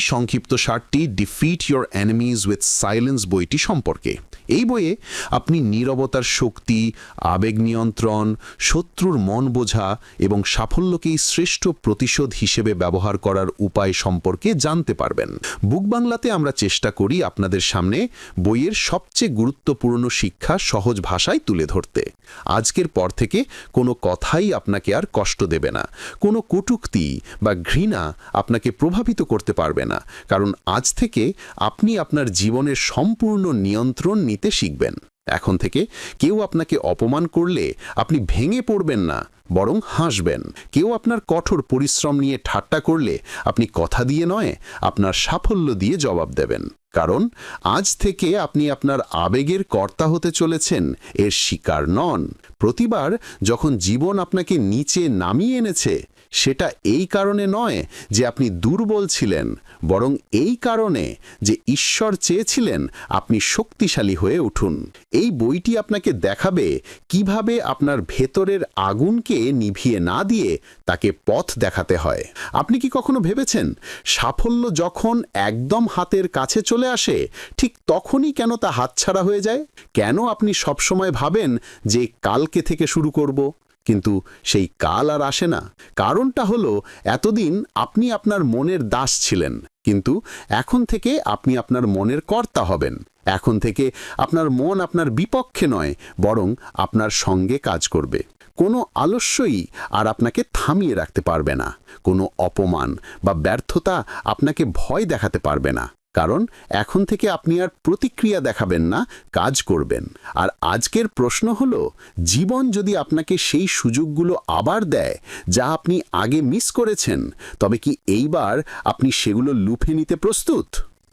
সংক্ষিপ্ত সারটি defeat your enemies with silence বইটি সম্পর্কে। এই বইয়ে আপনি নীরবতার শক্তি, আবেগ নিয়ন্ত্রণ, শত্রুর মন বোঝা এবং সাফল্যকেই শ্রেষ্ঠ প্রতিশোধ হিসেবে ব্যবহার করার উপায় সম্পর্কে জানতে পারবেন। বুক বাংলাতে আমরা চেষ্টা করি আপনাদের সামনে বইয়ের সবচেয়ে গুরুত্বপূর্ণ শিক্ষা সহজ ভাষায় তুলে ধরতে। আজকের পর থেকে কোনো কথাই আপনাকে আর কষ্ট দেবে না। কোনো কটুক্তি বা ঘৃণা আপনাকে প্রভাবিত করতে পারবে না। কারণ আজ থেকে আপনি আপনার জীবনের সম্পূর্ণ নিয়ন্ত্রণ নিতে শিখবেন। এখন থেকে কেউ আপনাকে অপমান করলে আপনি ভেঙে পড়বেন না, বরং হাসবেন। কেউ আপনার কঠোর পরিশ্রম নিয়ে ঠাট্টা করলে আপনি কথা দিয়ে নয়, আপনার সাফল্য দিয়ে জবাব দেবেন। কারণ আজ থেকে আপনি আপনার আবেগের কর্তা হতে চলেছেন, এর শিকার নন। প্রতিবার যখন জীবন আপনাকে নিচে নামিয়ে এনেছে, সেটা এই কারণে নয় যে আপনি দুর্বল ছিলেন, বরং এই কারণে যে ঈশ্বর চেয়েছিলেন আপনি শক্তিশালী হয়ে উঠুন। এই বইটি আপনাকে দেখাবে কীভাবে আপনার ভেতরের আগুনকে নিভিয়ে না দিয়ে তাকে পথ দেখাতে হয়। আপনি কি কখনো ভেবেছেন, সাফল্য যখন একদম হাতের কাছে চলে আসে, ঠিক তখনই কেন তা হাতছাড়া হয়ে যায়? কেন আপনি সবসময় ভাবেন যে কালকে থেকে শুরু করব? কিন্তু সেই কাল আর আসে না। কারণটা হলো, এতদিন আপনি আপনার মনের দাস ছিলেন, কিন্তু এখন থেকে আপনি আপনার মনের কর্তা হবেন। এখন থেকে আপনার মন আপনার বিপক্ষে নয়, বরং আপনার সঙ্গে কাজ করবে। কোনো আলস্যই আর আপনাকে থামিয়ে রাখতে পারবে না। কোনো অপমান বা ব্যর্থতা আপনাকে ভয় দেখাতে পারবে না। কারণ এখন থেকে আপনি আর প্রতিক্রিয়া দেখাবেন না, কাজ করবেন। আর আজকের প্রশ্ন হল, জীবন যদি আপনাকে সেই সুযোগগুলো আবার দেয়, যা আপনি আগে মিস করেছেন, তবে কি এইবার আপনি সেগুলো লুফে নিতে প্রস্তুত?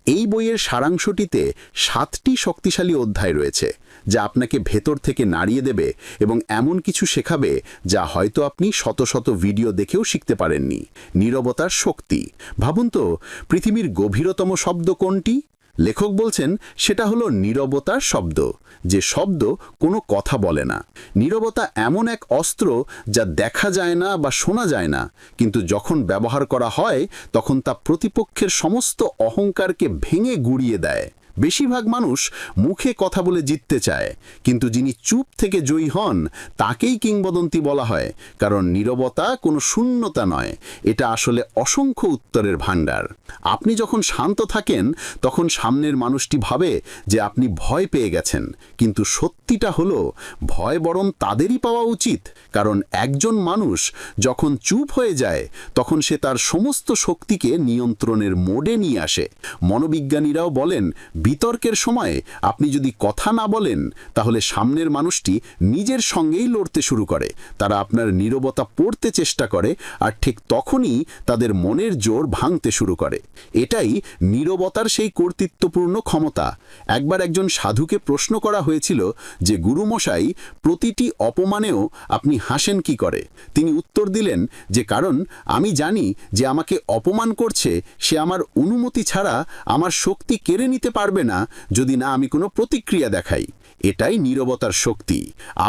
এই বইয়ের সারাংশটিতে সাতটি শক্তিশালী অধ্যায় রয়েছে, যা আপনাকে ভেতর থেকে নাড়িয়ে দেবে এবং এমন কিছু শেখাবে যা হয়তো আপনি শত শত ভিডিও দেখেও শিখতে পারেননি। নীরবতার শক্তি। ভাবুন তো, পৃথিবীর গভীরতম শব্দ কোনটি? লেখক বলছেন, সেটা হলো নীরবতার শব্দ, যে শব্দ কোনো কথা বলে না। নীরবতা এমন এক অস্ত্র যা দেখা যায় না বা শোনা যায় না, কিন্তু যখন ব্যবহার করা হয়, তখন তা প্রতিপক্ষের সমস্ত অহংকারকে ভেঙে গুড়িয়ে দেয়। বেশিরভাগ মানুষ মুখে কথা বলে জিততে চায়, কিন্তু যিনি চুপ থেকে জয়ী হন, তাকেই কিংবদন্তি বলা হয়, কারণ নীরবতা কোনো শূন্যতা নয়, এটা আসলে অসংখ্য উত্তরের ভাণ্ডার। আপনি যখন শান্ত থাকেন, তখন সামনের মানুষটি ভাবে যে আপনি ভয় পেয়ে গেছেন, কিন্তু সত্যিটা হলো, ভয় বরং তাদেরই পাওয়া উচিত, কারণ একজন মানুষ যখন চুপ হয়ে যায়, তখন সে তার সমস্ত শক্তিকে নিয়ন্ত্রণের মোডে নিয়ে আসে। মনোবিজ্ঞানীরাও বলেন বিতর্কের সময়ে আপনি যদি কথা না বলেন, তাহলে সামনের মানুষটি নিজের সঙ্গেই লড়তে শুরু করে। তারা আপনার নীরবতা পড়তে চেষ্টা করে আর ঠিক তখনই তাদের মনের জোর ভাঙতে শুরু করে। এটাই নীরবতার সেই কর্তৃত্বপূর্ণ ক্ষমতা। একবার একজন সাধুকে প্রশ্ন করা হয়েছিল যে, গুরুমশাই, প্রতিটি অপমানেও আপনি হাসেন কি করে? তিনি উত্তর দিলেন যে, কারণ আমি জানি যে, আমাকে অপমান করছে, সে আমার অনুমতি ছাড়া আমার শক্তি কেড়ে নিতে পারবে পারবে না যদি না আমি কোনো প্রতিক্রিয়া দেখাই। এটাই নীরবতার শক্তি।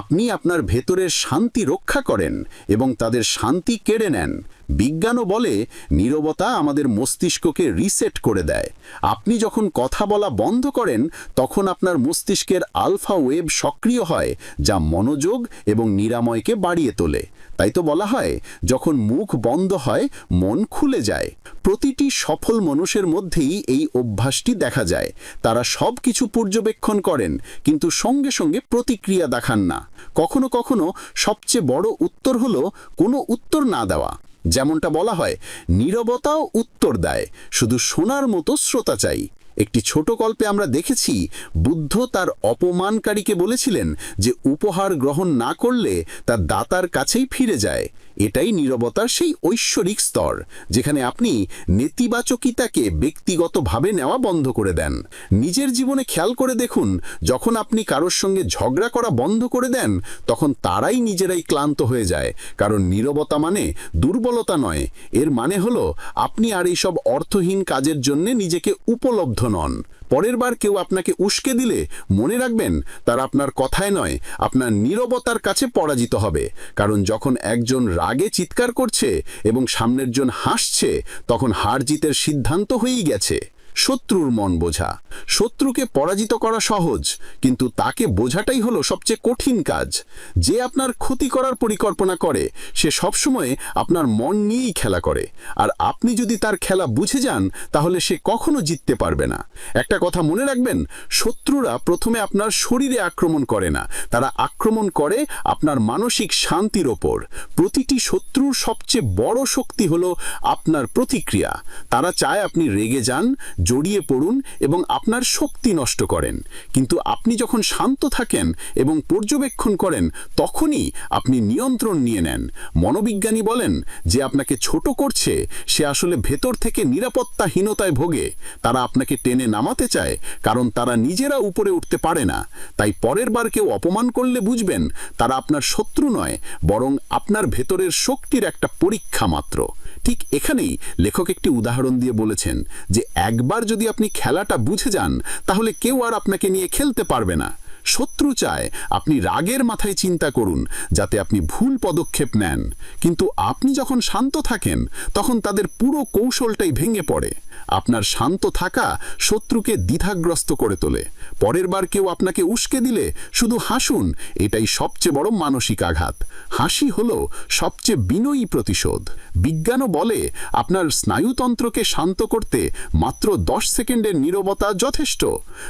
আপনি আপনার ভেতরের শান্তি রক্ষা করেন এবং তাদের শান্তি কেড়ে নেন। বিজ্ঞানও বলে, নীরবতা আমাদের মস্তিষ্ককে রিসেট করে দেয়। আপনি যখন কথা বলা বন্ধ করেন, তখন আপনার মস্তিষ্কের আলফা ওয়েব সক্রিয় হয়, যা মনোযোগ এবং নিরাময়কে বাড়িয়ে তোলে। তাই তো বলা হয়, যখন মুখ বন্ধ হয়, মন খুলে যায়। প্রতিটি সফল মানুষের মধ্যেই এই অভ্যাসটি দেখা যায়। তারা সব কিছু পর্যবেক্ষণ করেন, কিন্তু সঙ্গে সঙ্গে প্রতিক্রিয়া দেখান না। কখনো কখনো সবচেয়ে বড় উত্তর হলো, কোনো উত্তর না দেওয়া। যেমনটা বলা হয় নীরবতাও উত্তর দেয়। শুধু শোনার মতো শ্রোতা চাই। একটি ছোট গল্পে আমরা দেখেছি, বুদ্ধ তার অপমানকারীকে বলেছিলেন যে উপহার গ্রহণ না করলে তার দাতার কাছেই ফিরে যায়। এটাই নীরবতার সেই ঐশ্বরিক স্তর, যেখানে আপনি নেতিবাচকিতাকে ব্যক্তিগতভাবে নেওয়া বন্ধ করে দেন। নিজের জীবনে খেয়াল করে দেখুন, যখন আপনি কারোর সঙ্গে ঝগড়া করা বন্ধ করে দেন, তখন তারাই নিজেরাই ক্লান্ত হয়ে যায়। কারণ নীরবতা মানে দুর্বলতা নয়, এর মানে হলো আপনি আর এইসব অর্থহীন কাজের জন্য নিজেকে উপলব্ধ নন পরের বার কেউ আপনাকে উস্কে দিলে, মনে রাখবেন, তার আপনার কথায় নয়, আপনার নীরবতার কাছে পরাজিত হবে। কারণ যখন একজন রাগে চিৎকার করছে এবং সামনের জন হাসছে, তখন হার জিতের সিদ্ধান্ত হয়েই গেছে। শত্রুর মন বোঝা। শত্রুকে পরাজিত করা সহজ, কিন্তু তাকে বোঝাটাই হলো সবচেয়ে কঠিন কাজ। যে আপনার ক্ষতি করার পরিকল্পনা করে, সে সবসময় আপনার মন নিয়েই খেলা করে। আর আপনি যদি তার খেলা বুঝে যান, তাহলে সে কখনো জিততে পারবে না। একটা কথা মনে রাখবেন, শত্রুরা প্রথমে আপনার শরীরে আক্রমণ করে না। তারা আক্রমণ করে আপনার মানসিক শান্তির ওপর। প্রতিটি শত্রুর সবচেয়ে বড় শক্তি হলো আপনার প্রতিক্রিয়া। তারা চায় আপনি রেগে যান জড়িয়ে পড়ুন এবং আপনার শক্তি নষ্ট করেন। কিন্তু আপনি যখন শান্ত থাকেন এবং পর্যবেক্ষণ করেন, তখনই আপনি নিয়ন্ত্রণ নিয়ে নেন। মনোবিজ্ঞানী বলেন যে আপনাকে ছোট করছে, সে আসলে ভেতর থেকে নিরাপত্তাহীনতায় ভোগে। তারা আপনাকে টেনে নামাতে চায়, কারণ তারা নিজেরা উপরে উঠতে পারে না। তাই পরের বার কেউ অপমান করলে বুঝবেন, তারা আপনার শত্রু নয়, বরং আপনার ভেতরের শক্তির একটা পরীক্ষা মাত্র। ঠিক এখানেই লেখক একটি উদাহরণ দিয়ে বলেছেন যে একবার যদি আপনি খেলাটা বুঝে যান, তাহলে কেউ আর আপনাকে নিয়ে খেলতে পারবে না। শত্রু চায় আপনি রাগের মাথায় চিন্তা করুন, যাতে আপনি ভুল পদক্ষেপ নেন। কিন্তু আপনি যখন শান্ত থাকেন, তখন তাদের পুরো কৌশলটাই ভেঙে পড়ে। আপনার শান্ত থাকা শত্রুকে দ্বিধাগ্রস্ত করে তোলে। পরের বার কেউ আপনাকে উস্কে দিলে শুধু হাসুন, এটাই সবচেয়ে বড় মানসিক আঘাত। হাসি হল সবচেয়ে বিনয়ী প্রতিশোধ। বিজ্ঞানও বলে, আপনার স্নায়ুতন্ত্রকে শান্ত করতে মাত্র দশ সেকেন্ডের নীরবতা যথেষ্ট।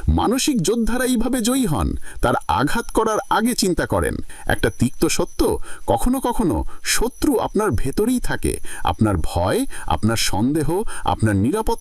মানসিক যোদ্ধারা এইভাবে জয়ী হন, তার আঘাত করার আগে চিন্তা করেন। একটা তিক্ত সত্য, কখনো কখনো শত্রু আপনার ভেতরেই থাকে। আপনার ভয়, আপনার সন্দেহ, আপনার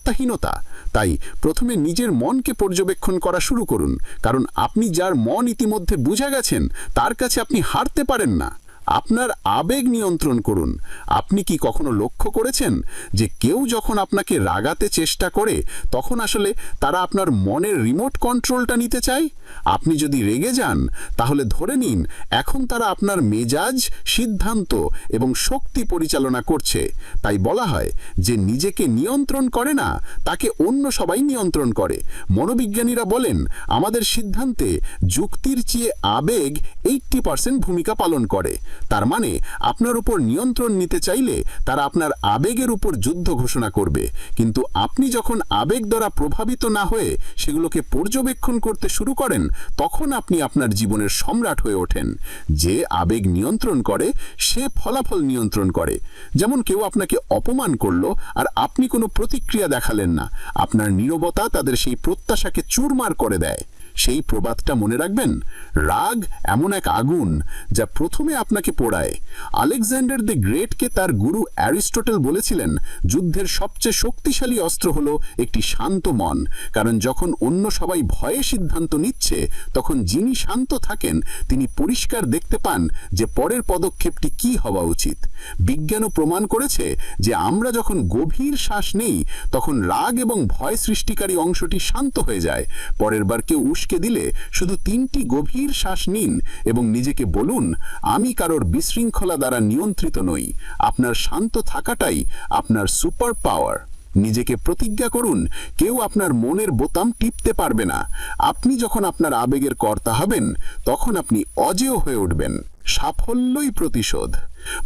নিরাপত্তাহীনতা তাই প্রথমে নিজের মনকে পর্যবেক্ষণ করা শুরু করুন, কারণ আপনি যার মন ইতিমধ্যে বুঝে গেছেন, তার কাছে আপনি হারতে পারেন না। আপনার আবেগ নিয়ন্ত্রণ করুন। আপনি কি কখনো লক্ষ্য করেছেন যে কেউ যখন আপনাকে রাগাতে চেষ্টা করে, তখন আসলে তারা আপনার মনের রিমোট কন্ট্রোলটা নিতে চায়? আপনি যদি রেগে যান, তাহলে ধরে নিন, এখন তারা আপনার মেজাজ, সিদ্ধান্ত এবং শক্তি পরিচালনা করছে। তাই বলা হয় যে নিজেকে নিয়ন্ত্রণ করে না, তাকে অন্য সবাই নিয়ন্ত্রণ করে। মনোবিজ্ঞানীরা বলেন, আমাদের সিদ্ধান্তে যুক্তির চেয়ে আবেগ এইট্টি পার্সেন্ট ভূমিকা পালন করে। তার মানে আপনার উপর নিয়ন্ত্রণ নিতে চাইলে তারা আপনার আবেগের উপর যুদ্ধ ঘোষণা করবে। কিন্তু আপনি যখন আবেগ দ্বারা প্রভাবিত না হয়ে সেগুলোকে পর্যবেক্ষণ করতে শুরু করেন, তখন আপনি আপনার জীবনের সম্রাট হয়ে ওঠেন। যে আবেগ নিয়ন্ত্রণ করে, সে ফলাফল নিয়ন্ত্রণ করে। যেমন কেউ আপনাকে অপমান করল আর আপনি কোনো প্রতিক্রিয়া দেখালেন না। আপনার নীরবতা তাদের সেই প্রত্যাশাকে চুরমার করে দেয়। সেই প্রবাদটা মনে রাখবেন? রাগ এমন এক আগুন যা প্রথমে আপনাকে পোড়ায়। আলেকজান্ডার দ্য গ্রেটকে তার গুরু অ্যারিস্টোটেল বলেছিলেন, যুদ্ধের সবচেয়ে শক্তিশালী অস্ত্র হলো একটি শান্ত মন। কারণ যখন অন্য সবাই ভয়ে সিদ্ধান্ত নিচ্ছে, তখন যিনি শান্ত থাকেন, তিনি পরিষ্কার দেখতে পান যে পরের পদক্ষেপটি কি হওয়া উচিত। বিজ্ঞানও প্রমাণ করেছে যে আমরা যখন গভীর শ্বাস নেই, তখন রাগ এবং ভয় সৃষ্টিকারী অংশটি শান্ত হয়ে যায়। পরের বার কেউ উস্কে দিলে শুধু তিনটি গভীর শ্বাস নিন এবং নিজেকে বলুন, আমি কারোর বিশৃঙ্খলা দ্বারা নিয়ন্ত্রিত নই। আপনার শান্ত থাকাটাই আপনার সুপার পাওয়ার। নিজেকে প্রতিজ্ঞা করুন, কেউ আপনার মনের বোতাম টিপতে পারবে না। আপনি যখন আপনার আবেগের কর্তা হবেন, তখন আপনি অজেয় হয়ে উঠবেন। সাফল্যই প্রতিশোধ।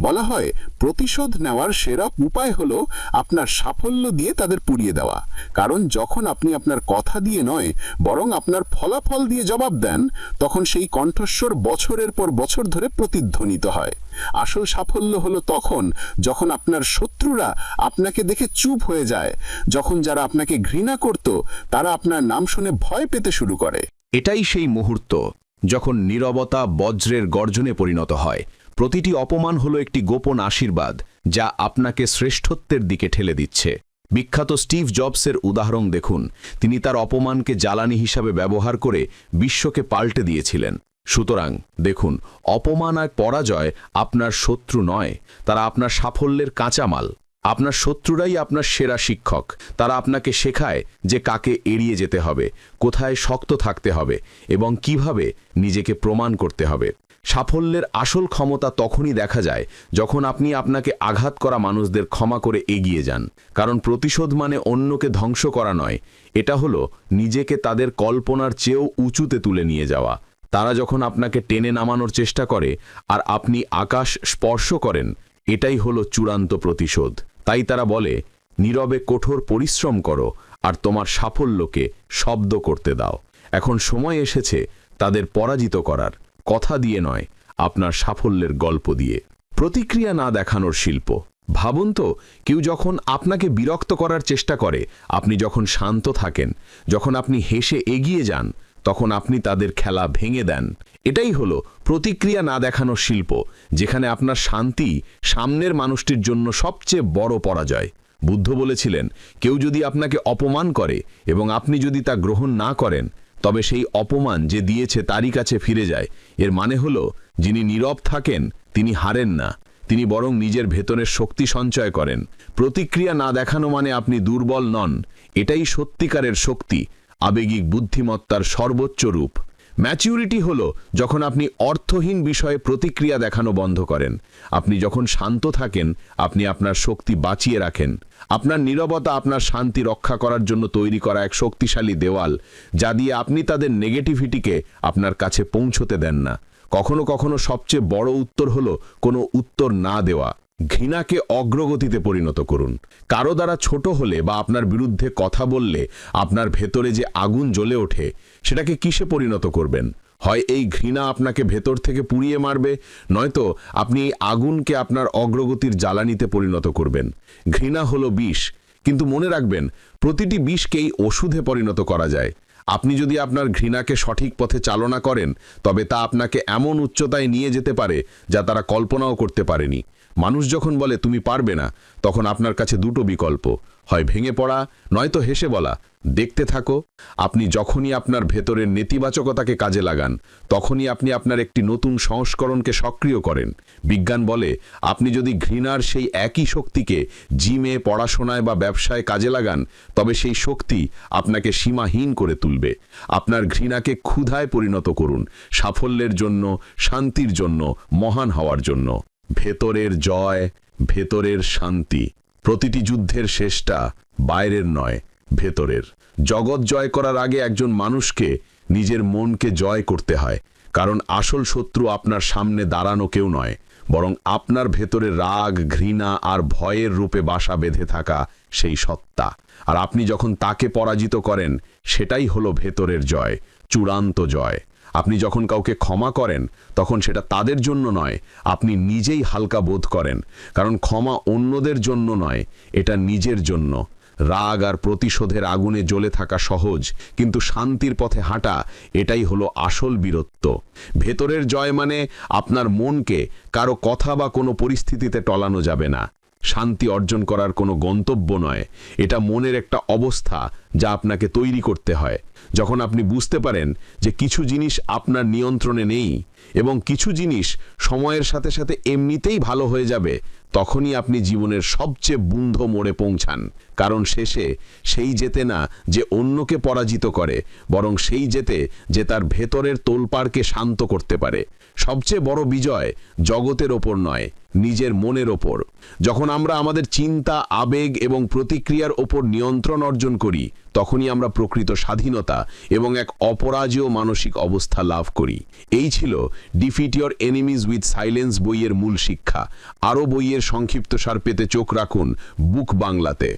বলা হয়, প্রতিশোধ নেওয়ার সেরা উপায় হলো আপনার সাফল্য দিয়ে তাদের পুড়িয়ে দেওয়া। কারণ যখন আপনি আপনার কথা দিয়ে নয়, বরং আপনার ফলাফল দিয়ে জবাব দেন, তখন সেই কণ্ঠস্বর বছরের পর বছর ধরে প্রতিধ্বনিত হয়। আসল সাফল্য হলো তখন যখন আপনার শত্রুরা আপনাকে দেখে চুপ হয়ে যায়, যখন যারা আপনাকে ঘৃণা করত, তারা আপনার নাম শুনে ভয় পেতে শুরু করে। এটাই সেই মুহূর্ত যখন নীরবতা বজ্রের গর্জনে পরিণত হয়। প্রতিটি অপমান হলো একটি গোপন আশীর্বাদ, যা আপনাকে শ্রেষ্ঠত্বের দিকে ঠেলে দিচ্ছে। বিখ্যাত স্টিভ জবসের উদাহরণ দেখুন। তিনি তার অপমানকে জ্বালানি হিসাবে ব্যবহার করে বিশ্বকে পাল্টে দিয়েছিলেন। সুতরাং, দেখুন, অপমান আর পরাজয় আপনার শত্রু নয়, তারা আপনার সাফল্যের কাঁচামাল। আপনার শত্রুরাই আপনার সেরা শিক্ষক। তারা আপনাকে শেখায় যে কাকে এড়িয়ে যেতে হবে, কোথায় শক্ত থাকতে হবে এবং কীভাবে নিজেকে প্রমাণ করতে হবে। সাফল্যের আসল ক্ষমতা তখনই দেখা যায় যখন আপনি আপনাকে আঘাত করা মানুষদের ক্ষমা করে এগিয়ে যান। কারণ প্রতিশোধ মানে অন্যকে ধ্বংস করা নয়। এটা হলো নিজেকে তাদের কল্পনার চেয়েও উঁচুতে তুলে নিয়ে যাওয়া। তারা যখন আপনাকে টেনে নামানোর চেষ্টা করে আর আপনি আকাশ স্পর্শ করেন, এটাই হলো চূড়ান্ত প্রতিশোধ। তাই তারা বলে, নীরবে কঠোর পরিশ্রম করো আর তোমার সাফল্যকে শব্দ করতে দাও। এখন সময় এসেছে তাদের পরাজিত করার। কথা দিয়ে নয়, আপনার সাফল্যের গল্প দিয়ে। প্রতিক্রিয়া না দেখানোর শিল্প। ভাবুন তো, কেউ যখন আপনাকে বিরক্ত করার চেষ্টা করে, আপনি যখন শান্ত থাকেন, যখন আপনি হেসে এগিয়ে যান, তখন আপনি তাদের খেলা ভেঙে দেন। এটাই হলো প্রতিক্রিয়া না দেখানোর শিল্প, যেখানে আপনার শান্তি সামনের মানুষটির জন্য সবচেয়ে বড় পরাজয়। বুদ্ধ বলেছিলেন, কেউ যদি আপনাকে অপমান করে এবং আপনি যদি তা গ্রহণ না করেন তবে সেই অপমান যে দিয়েছে তারই কাছে ফিরে যায়। এর মানে হল, যিনি নীরব থাকেন, তিনি হারেন না। তিনি বরং নিজের ভেতরের শক্তি সঞ্চয় করেন। প্রতিক্রিয়া না দেখানো মানে আপনি দুর্বল নন। এটাই সত্যিকারের শক্তি, আবেগিক বুদ্ধিমত্তার সর্বোচ্চ রূপ। ম্যাচিউরিটি হলো যখন আপনি অর্থহীন বিষয়ে প্রতিক্রিয়া দেখানো বন্ধ করেন। আপনি যখন শান্ত থাকেন, আপনি আপনার শক্তি বাঁচিয়ে রাখেন। আপনার নীরবতা, আপনার শান্তি রক্ষা করার জন্য তৈরি করা এক শক্তিশালী দেওয়াল, যা দিয়ে আপনি তাদের নেগেটিভিটিকে আপনার কাছে পৌঁছতে দেন না। কখনো কখনো সবচেয়ে বড় উত্তর হলো কোনো উত্তর না দেওয়া। ঘৃণাকে অগ্রগতিতে পরিণত করুন। কারও দ্বারা ছোট হলে বা আপনার বিরুদ্ধে কথা বললে আপনার ভেতরে যে আগুন জ্বলে ওঠে, সেটাকে কিসে পরিণত করবেন? হয় এই ঘৃণা আপনাকে ভেতর থেকে পুড়িয়ে মারবে, নয়তো আপনি এই আগুনকে আপনার অগ্রগতির জ্বালানিতে পরিণত করবেন। ঘৃণা হলো বিষ। কিন্তু মনে রাখবেন, প্রতিটি বিষকেই ওষুধে পরিণত করা যায়। আপনি যদি আপনার ঘৃণাকে সঠিক পথে চালনা করেন, তবে তা আপনাকে এমন উচ্চতায় নিয়ে যেতে পারে যা তারা কল্পনাও করতে পারেনি। মানুষ যখন বলে, তুমি পারবে না, তখন আপনার কাছে দুটো বিকল্প। হয় ভেঙে পড়া, নয়তো হেসে বলা। দেখতে থাকো, আপনি যখনই আপনার ভেতরের নেতিবাচকতাকে কাজে লাগান, তখনই আপনি আপনার একটি নতুন সংস্করণকে সক্রিয় করেন। বিজ্ঞান বলে, আপনি যদি ঘৃণার সেই একই শক্তিকে জিমে, পড়াশোনায় বা ব্যবসায় কাজে লাগান, তবে সেই শক্তি আপনাকে সীমাহীন করে তুলবে। আপনার ঘৃণাকে ক্ষুধায় পরিণত করুন, সাফল্যের জন্য, শান্তির জন্য, মহান হওয়ার জন্য। ভেতরের জয়, ভেতরের শান্তি। প্রতিটি যুদ্ধের শেষটা বাইরের নয়, ভেতরের। জগৎ জয় করার আগে একজন মানুষকে নিজের মনকে জয় করতে হয়, কারণ আসল শত্রু আপনার সামনে দাঁড়ানো কেউ নয়, বরং আপনার ভেতরে রাগ, ঘৃণা আর ভয়ের রূপে বাসা বেঁধে থাকা সেই সত্তা। আর আপনি যখন তাকে পরাজিত করেন, সেটাই হলো ভেতরের জয়, চূড়ান্ত জয়। আপনি যখন কাউকে ক্ষমা করেন, তখন সেটা তাদের জন্য নয়, আপনি নিজেই হালকা বোধ করেন। কারণ ক্ষমা অন্যদের জন্য নয়, এটা নিজের জন্য। রাগ আর প্রতিশোধের আগুনে জ্বলে থাকা সহজ, কিন্তু শান্তির পথে হাঁটা, এটাই হলো আসল বীরত্ব। ভেতরের জয় মানে আপনার মনকে কারও কথা বা কোনো পরিস্থিতিতে টলানো যাবে না। শান্তি অর্জন করার কোনো গন্তব্য নয়। এটা মনের একটা অবস্থা যা আপনাকে তৈরি করতে হয়। যখন আপনি বুঝতে পারেন যে কিছু জিনিস আপনার নিয়ন্ত্রণে নেই এবং কিছু জিনিস সময়ের সাথে সাথে এমনিতেই ভালো হয়ে যাবে, তখনই আপনি জীবনের সবচেয়ে বুন্ধ মোড়ে পৌঁছান। কারণ শেষে সেই যেতে না যে অন্যকে পরাজিত করে, বরং সেই যেতে যে তার ভেতরের তোলপাড়কে শান্ত করতে পারে। সবচেয়ে বড় বিজয় জগতের ওপর নয় নিজের মনের ওপর। যখন আমরা আমাদের চিন্তা, আবেগ এবং প্রতিক্রিয়ার ওপর নিয়ন্ত্রণ অর্জন করি, তখনই আমরা প্রকৃত স্বাধীনতা এবং এক অপরাজেয় মানসিক অবস্থা লাভ করি। এই ছিল defeat your enemies with silence বইয়ের মূল শিক্ষা। আরও বইয়ের সংক্ষিপ্ত সার পেতে চোখ রাখুন বুক বাংলাতে।